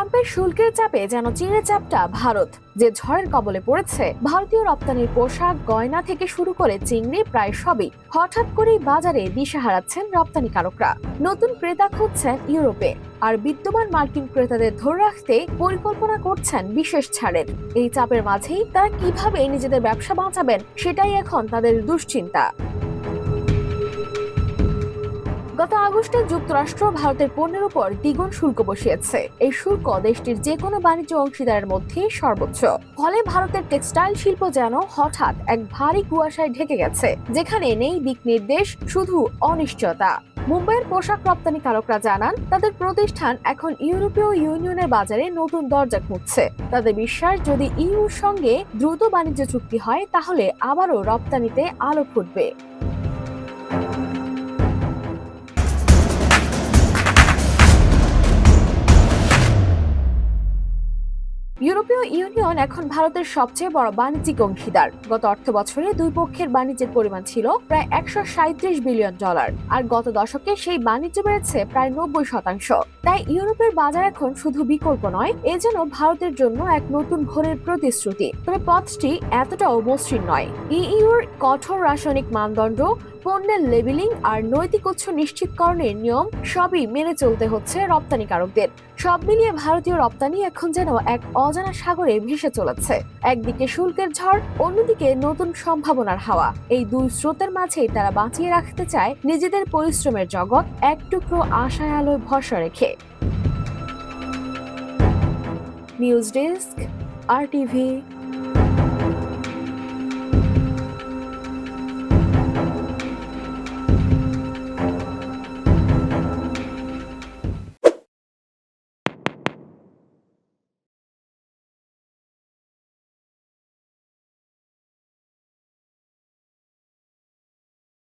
ট্রাম্পের শুল্কের চাপে যেন চীনের চাপটা ভারত। যে ঝড়ের কবলে পড়েছে, ভারতীয় রপ্তানির পোশাক, গয়না থেকে শুরু করে চিংড়ি প্রায় সবই হঠাৎ করেই বাজারে দিশা হারাচ্ছেন রপ্তানিকারকরা। নতুন ক্রেতা খুঁজছেন ইউরোপে, আর বিদ্যমান মার্কিন ক্রেতাদের ধরে রাখতে পরিকল্পনা করছেন বিশেষ ছাড়ের। এই চাপের মাঝেই তারা কীভাবে নিজেদের ব্যবসা বাঁচাবেন, সেটাই এখন তাদের দুশ্চিন্তা। গত আগস্টে যুক্তরাষ্ট্র ভারতের পণ্যের উপর দ্বিগুণ শুল্ক বসিয়েছে। এই শুল্ক দেশটির যে কোনো বাণিজ্য অংশীদারের মধ্যে সর্বোচ্চ। ফলে ভারতের টেক্সটাইল শিল্প যেন হঠাৎ এক ভারী কুয়াশায় ঢেকে গেছে, যেখানে নেই দিক নির্দেশ, শুধু অনিশ্চয়তা। মুম্বাইয়ের পোশাক রপ্তানিকারকরা জানান, তাদের প্রতিষ্ঠান এখন ইউরোপীয় ইউনিয়নের বাজারে নতুন দরজা খুঁজছে। তাদের বিশ্বাস, যদি ইউর সঙ্গে দ্রুত বাণিজ্য চুক্তি হয়, তাহলে আবারও রপ্তানিতে আলো ফুটবে। ইউরোপীয় ইউনিয়ন এখন ভারতের সবচেয়ে বড় বাণিজ্যিক অংশীদার। গত অর্থ বছরে দুই পক্ষের বাণিজ্যের পরিমাণ ছিল প্রায় একশো বিলিয়ন ডলার, আর গত দশকে সেই বাণিজ্য বেড়েছে প্রায় নব্বই শতাংশ। তাই ইউরোপের বাজার এখন শুধু বিকল্প নয়, এ যেন ভারতের জন্য এক নতুন ভোরের প্রতিশ্রুতি। তবে পথটি এতটাও মসৃণ নয়। ইইউর কঠোর রাসায়নিক মানদণ্ড পণ্যের লেবেলিং আর নৈতিক উৎস নিশ্চিতকরণের নিয়ম সবই মেনে চলতে হচ্ছে রপ্তানিকারকদের। সব মিলিয়ে ভারতীয় রপ্তানি এখন যেন এক অজানা সাগরে ভেসে চলেছে। একদিকে শুল্কের ঝড়, অন্যদিকে নতুন সম্ভাবনার হাওয়া। এই দুই স্রোতের মাঝেই তারা বাঁচিয়ে রাখতে চায় নিজেদের পরিশ্রমের জগৎ, এক টুকরো আশায় আলোয় ভরসা রেখে। News desk, R TV.